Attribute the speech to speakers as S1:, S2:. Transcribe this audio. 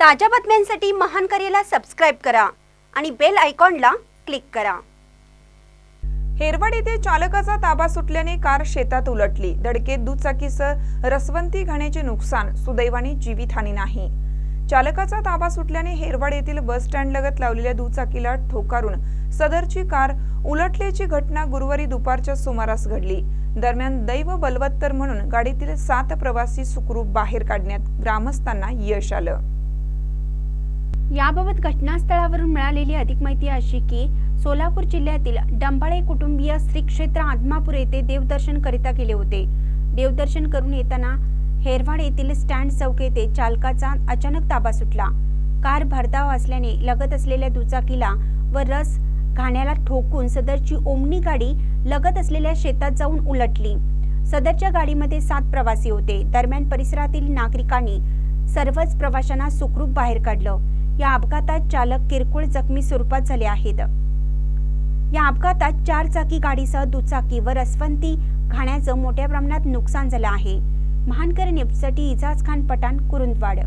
S1: ताज्या बातम्यांसाठी महान करेला सबस्क्राईब करा आणि बेल आयकॉनला क्लिक करा.
S2: हेरवाड येथे चालकाचा ताबा सुटल्याने कार शेतात उलटली. धडकेत दुचाकीसह रसवंती घाण्याचे नुकसान सुदैवाने जीवितहानी नाही. चालकाचा ताबा सुटल्याने हेरवाड येथील बस स्टँड लगत लावलेल्या दुचाकीला ठोकारून सदरची कार उलटल्याची घटना गुरुवारी दुपारच्या सुमारास घडली. दरम्यान दैव बलवत्तर म्हणून गाडीतील सात प्रवासी सुखरूप बाहेर काढण्यात ग्रामस्थांना यश आलं.
S1: याबाबत घटनास्थळावरून मिळालेली अधिक माहिती अशी की सोलापूर जिल्ह्यातील डंबाळे कुटुंबीय श्री क्षेत्र आदमापूर येथे देवदर्शन करिता गेले होते. देवदर्शन करून येताना हेरवाड येथील स्टँड चौक येथे चालकाचा अचानक ताबा सुटला. कार भरधाव असल्याने लगत असलेल्या दुचाकीला व रस घाण्याला ठोकून सदरची ओमनी गाडी लगत असलेल्या शेतात जाऊन उलटली. सदरच्या गाडीमध्ये सात प्रवासी होते. दरम्यान परिसरातील नागरिकांनी सर्वच प्रवाशांना सुखरूप बाहेर काढलं. या अपघातात चालक किरकोळ जखमी स्वरूपात झाले आहेत. या अपघातात चार चाकी गाडीसह दुचाकी व रसवंती घाण्याचं मोठ्या प्रमाणात नुकसान झालं आहे. महानकर न्यूजसाठी इजाज खान पठाण कुरुंदवाड.